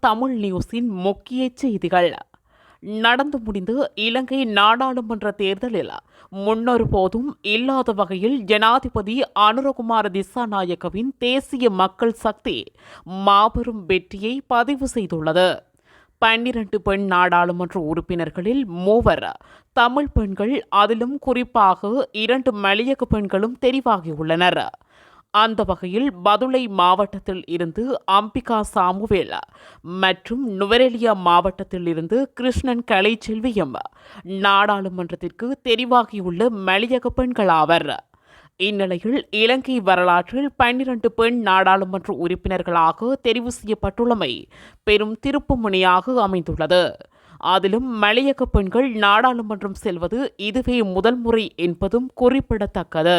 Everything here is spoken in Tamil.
தமிழ் நியூஸின் முக்கிய செய்திகள். நடந்து முடிந்து இலங்கை நாடாளுமன்ற தேர்தலில் முன்னொருபோதும் இல்லாத வகையில் ஜனாதிபதி அனுரகுமார திசாநாயக்கவின் தேசிய மக்கள் சக்தி மாபெரும் வெற்றியை பதிவு செய்துள்ளது. பன்னிரண்டு பெண் நாடாளுமன்ற உறுப்பினர்களில் மூவர் தமிழ் பெண்கள் அதிலும் குறிப்பாக இரண்டு மலையக பெண்களும் தெரிவாகியுள்ளனர். அந்த வகையில் பதுளை மாவட்டத்தில் இருந்து அம்பிகா சாமுவேலா மற்றும் நுவரெலியா மாவட்டத்தில் இருந்து கிருஷ்ணன் கலைச்செல்வியம் நாடாளுமன்றத்திற்கு தெரிவாகியுள்ள மலையக பெண்களாவர் இந்நிலையில் இலங்கை வரலாற்றில் பன்னிரண்டு பெண் நாடாளுமன்ற உறுப்பினர்களாக தெரிவு செய்யப்பட்டுள்ளமை பெரும் திருப்புமுனையாக அமைந்துள்ளது. அதிலும் மலையக பெண்கள் நாடாளுமன்றம் செல்வது இதுவே முதல் முறை என்பதும் குறிப்பிடத்தக்கது.